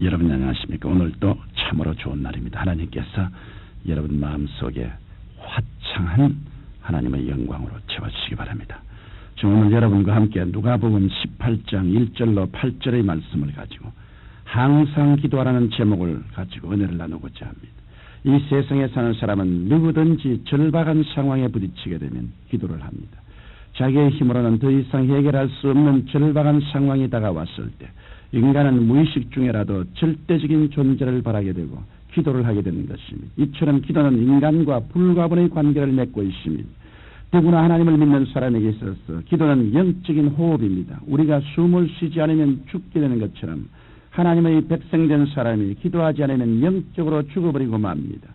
여러분 안녕하십니까? 오늘도 참으로 좋은 날입니다. 하나님께서 여러분 마음속에 화창한 하나님의 영광으로 채워주시기 바랍니다. 오늘 여러분과 함께 누가복음 18장 1절로 8절의 말씀을 가지고 항상 기도하라는 제목을 가지고 은혜를 나누고자 합니다. 이 세상에 사는 사람은 누구든지 절박한 상황에 부딪히게 되면 기도를 합니다. 자기의 힘으로는 더 이상 해결할 수 없는 절박한 상황이 다가왔을 때 인간은 무의식 중에라도 절대적인 존재를 바라게 되고 기도를 하게 되는 것입니다. 이처럼 기도는 인간과 불가분의 관계를 맺고 있습니다. 더구나 하나님을 믿는 사람에게 있어서 기도는 영적인 호흡입니다. 우리가 숨을 쉬지 않으면 죽게 되는 것처럼 하나님의 백성된 사람이 기도하지 않으면 영적으로 죽어버리고 맙니다.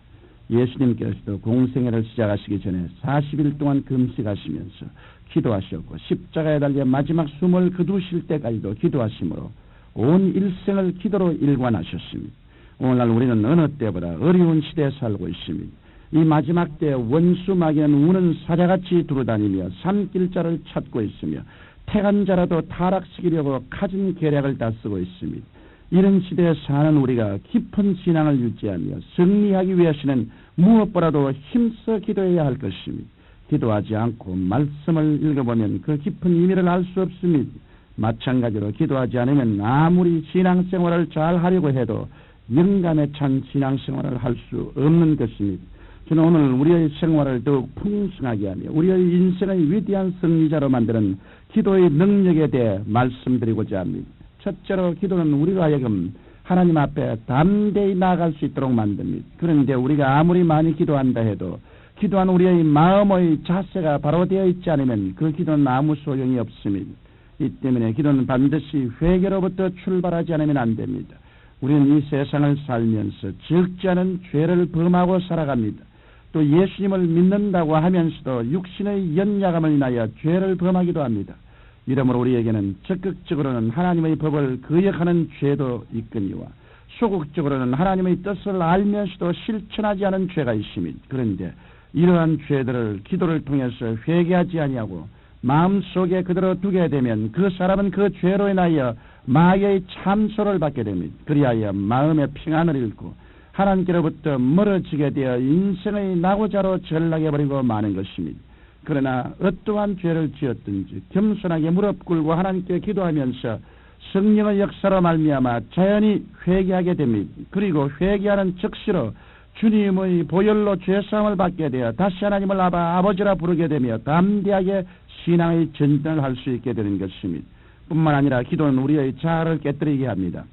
예수님께서도 공생애를 시작하시기 전에 40일 동안 금식하시면서 기도하셨고 십자가에 달려 마지막 숨을 거두실 때까지도 기도하심으로 온 일생을 기도로 일관하셨습니다. 오늘날 우리는 어느 때보다 어려운 시대에 살고 있습니다. 이 마지막 때 원수 마귀는 우는 사자같이 두루다니며 산길자를 찾고 있으며 태간 자라도 타락시키려고 가진 계략을 다 쓰고 있습니다. 이런 시대에 사는 우리가 깊은 신앙을 유지하며 승리하기 위해서는 무엇보다도 힘써 기도해야 할 것입니다. 기도하지 않고 말씀을 읽어보면 그 깊은 의미를 알 수 없습니다. 마찬가지로 기도하지 않으면 아무리 신앙생활을 잘 하려고 해도 영감에 찬 신앙생활을 할 수 없는 것입니다. 저는 오늘 우리의 생활을 더욱 풍성하게 하며 우리의 인생의 위대한 승리자로 만드는 기도의 능력에 대해 말씀드리고자 합니다. 첫째로 기도는 우리가 하여금 하나님 앞에 담대히 나아갈 수 있도록 만듭니다. 그런데 우리가 아무리 많이 기도한다 해도 기도한 우리의 마음의 자세가 바로 되어 있지 않으면 그 기도는 아무 소용이 없습니다. 이 때문에 기도는 반드시 회개로부터 출발하지 않으면 안 됩니다. 우리는 이 세상을 살면서 적지 않은 죄를 범하고 살아갑니다. 또 예수님을 믿는다고 하면서도 육신의 연약함을 인하여 죄를 범하기도 합니다. 이러므로 우리에게는 적극적으로는 하나님의 법을 거역하는 죄도 있거니와 소극적으로는 하나님의 뜻을 알면서도 실천하지 않은 죄가 있습니다. 그런데 이러한 죄들을 기도를 통해서 회개하지 아니하고 마음속에 그대로 두게 되면 그 사람은 그 죄로 인하여 마귀의 참소를 받게 됩니다. 그리하여 마음의 평안을 잃고 하나님께로부터 멀어지게 되어 인생의 나고자로 전락해버리고 마는 것입니다. 그러나 어떠한 죄를 지었든지 겸손하게 무릎 꿇고 하나님께 기도하면서 성령의 역사로 말미암아 자연히 회개하게 됩니다. 그리고 회개하는 즉시로 주님의 보혈로 죄사함을 받게 되어 다시 하나님을 아바, 아버지라 부르게 되며 담대하게 신앙의 전쟁을 할 수 있게 되는 것입니다. 뿐만 아니라 기도는 우리의 자아를 깨뜨리게 합니다.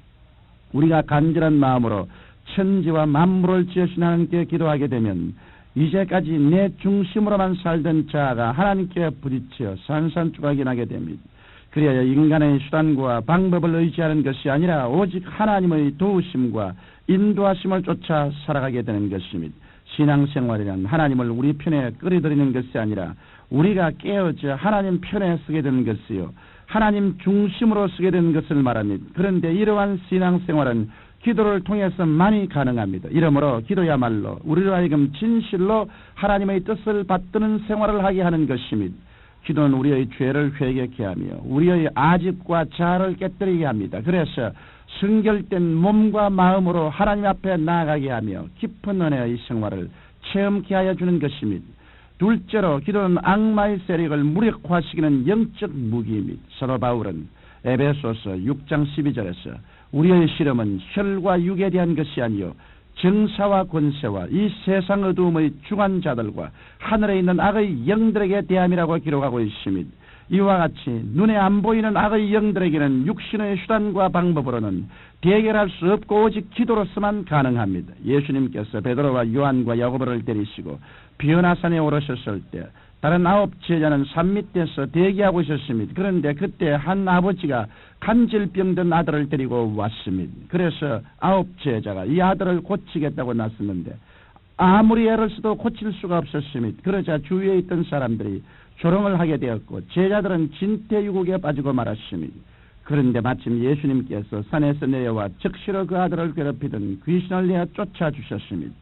우리가 간절한 마음으로 천지와 만물을 지으신 하나님께 기도하게 되면 이제까지 내 중심으로만 살던 자아가 하나님께 부딪혀 산산조각이 나게 됩니다. 그리하여 인간의 수단과 방법을 의지하는 것이 아니라 오직 하나님의 도우심과 인도하심을 쫓아 살아가게 되는 것입니다. 신앙생활이란 하나님을 우리 편에 끌어들이는 것이 아니라 우리가 깨어져 하나님 편에 서게 되는 것이요. 하나님 중심으로 서게 되는 것을 말합니다. 그런데 이러한 신앙생활은 기도를 통해서만이 가능합니다. 이러므로 기도야말로 우리를 하여금 진실로 하나님의 뜻을 받드는 생활을 하게 하는 것입니다. 기도는 우리의 죄를 회개케 하며 우리의 아집과 자아를 깨뜨리게 합니다. 그래서 순결된 몸과 마음으로 하나님 앞에 나아가게 하며 깊은 은혜의 생활을 체험케 하여 주는 것입니다. 둘째로 기도는 악마의 세력을 무력화시키는 영적 무기입니다. 사도 바울은 에베소서 6장 12절에서 우리의 실험은 혈과 육에 대한 것이 아니요 정사와 권세와 이 세상 어두움의 주관자들과 하늘에 있는 악의 영들에게 대함이라고 기록하고 있습니다. 이와 같이 눈에 안 보이는 악의 영들에게는 육신의 수단과 방법으로는 대결할 수 없고 오직 기도로서만 가능합니다. 예수님께서 베드로와 요한과 야고보를 데리시고 비어나산에 오르셨을 때 다른 아홉 제자는 산 밑에서 대기하고 있었습니다. 그런데 그때 한 아버지가 간질병든 아들을 데리고 왔습니다. 그래서 아홉 제자가 이 아들을 고치겠다고 났었는데 아무리 애를 써도 고칠 수가 없었습니다. 그러자 주위에 있던 사람들이 조롱을 하게 되었고 제자들은 진퇴유곡에 빠지고 말았습니다. 그런데 마침 예수님께서 산에서 내려와 즉시로 그 아들을 괴롭히던 귀신을 내어 쫓아주셨습니다.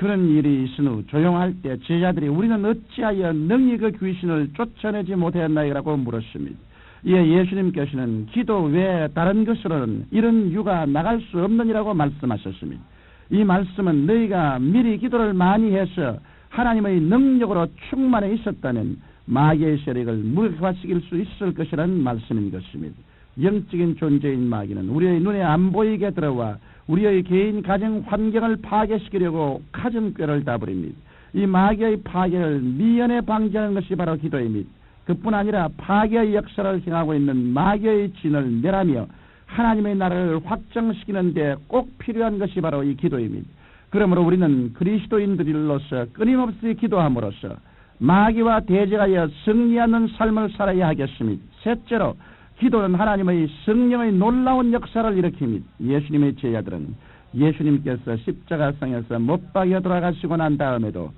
그런 일이 있은 후 조용할 때 제자들이 우리는 어찌하여 능히 그 귀신을 쫓아내지 못했나이라고 물었습니다. 이에 예수님께서는 기도 외에 다른 것으로는 이런 유가 나갈 수 없느니라고 말씀하셨습니다. 이 말씀은 너희가 미리 기도를 많이 해서 하나님의 능력으로 충만해 있었다면 마귀의 세력을 무력화시킬 수 있을 것이라는 말씀인 것입니다. 영적인 존재인 마귀는 우리의 눈에 안 보이게 들어와 우리의 개인 가정 환경을 파괴시키려고 가정꾀를 다부립니다. 이 마귀의 파괴를 미연에 방지하는 것이 바로 기도입니다. 그뿐 아니라 파괴의 역사를 행하고 있는 마귀의 진을 멸하며 하나님의 나라를 확장시키는데 꼭 필요한 것이 바로 이 기도입니다. 그러므로 우리는 그리스도인들로서 끊임없이 기도함으로써 마귀와 대적하여 승리하는 삶을 살아야 하겠습니다. 셋째로 기도는 하나님의 성령의 놀라운 역사를 일으킵니다. 예수님의 제자들은 예수님께서 십자가상에서 못 박여 돌아가시고 난 다음에도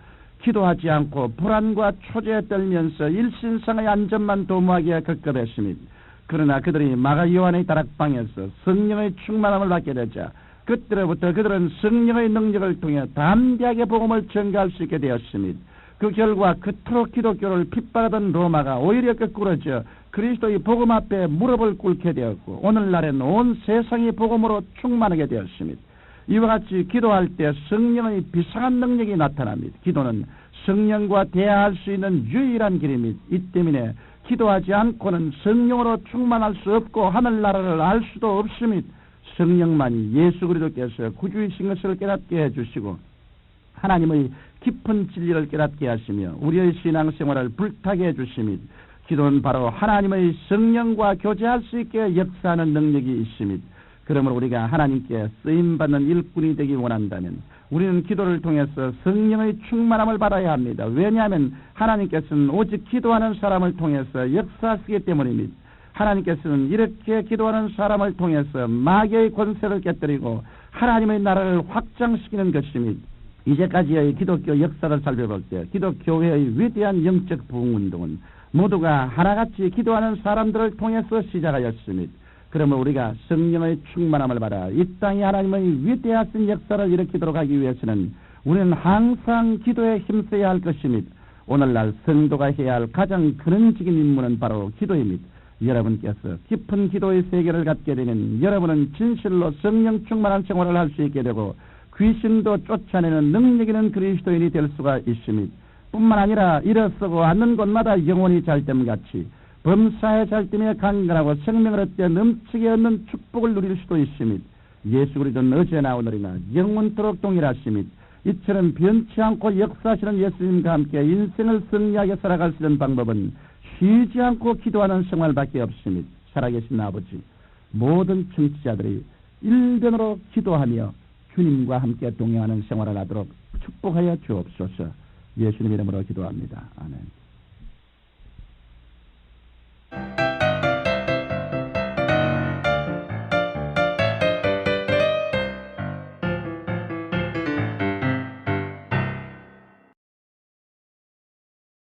기도하지 않고 불안과 초조에 떨면서 일신상의 안전만 도모하기에 급급했습니다. 그러나 그들이 마가 요한의 다락방에서 성령의 충만함을 받게 되자 그때로부터 그들은 성령의 능력을 통해 담대하게 복음을 전가할 수 있게 되었습니다. 그 결과 그토록 기독교를 핍박하던 로마가 오히려 거꾸로져 그리스도의 복음 앞에 무릎을 꿇게 되었고 오늘날엔 온 세상이 복음으로 충만하게 되었습니다. 이와 같이 기도할 때 성령의 비상한 능력이 나타납니다. 기도는 성령과 대화할 수 있는 유일한 길입니다. 이 때문에 기도하지 않고는 성령으로 충만할 수 없고 하늘나라를 알 수도 없습니다. 성령만이 예수 그리스도께서 구주이신 것을 깨닫게 해주시고 하나님의 깊은 진리를 깨닫게 하시며 우리의 신앙생활을 불타게 해주십니다. 기도는 바로 하나님의 성령과 교제할 수 있게 역사하는 능력이 있습니다. 그러므로 우리가 하나님께 쓰임받는 일꾼이 되기 원한다면 우리는 기도를 통해서 성령의 충만함을 받아야 합니다. 왜냐하면 하나님께서는 오직 기도하는 사람을 통해서 역사하시기 때문입니다. 하나님께서는 이렇게 기도하는 사람을 통해서 마귀의 권세를 깨뜨리고 하나님의 나라를 확장시키는 것입니다. 이제까지의 기독교 역사를 살펴볼 때 기독교회의 위대한 영적 부흥운동은 모두가 하나같이 기도하는 사람들을 통해서 시작하였습니다. 그러면 우리가 성령의 충만함을 받아 이 땅에 하나님의 위대하신 역사를 일으키도록 하기 위해서는 우리는 항상 기도에 힘써야 할 것입니다. 오늘날 성도가 해야 할 가장 근원적인 임무는 바로 기도입니다. 여러분께서 깊은 기도의 세계를 갖게 되면 여러분은 진실로 성령 충만한 생활을 할 수 있게 되고 귀신도 쫓아내는 능력 있는 그리스도인이 될 수가 있습니다. 뿐만 아니라 일어서고 앉는 곳마다 영혼이 잘됨 같이 범사에 잘됨에 강건하고 생명을 얻되 넘치게 얻는 축복을 누릴 수도 있습니다. 예수 그리스도는 어제나 오늘이나 영원토록 동일하십니다. 이처럼 변치 않고 역사하시는 예수님과 함께 인생을 승리하게 살아갈 수 있는 방법은 쉬지 않고 기도하는 생활밖에 없습니다. 살아계신 아버지, 모든 청취자들이 일변으로 기도하며 주님과 함께 동행하는 생활을 하도록 축복하여 주옵소서. 예수님 이름으로 기도합니다. 아멘.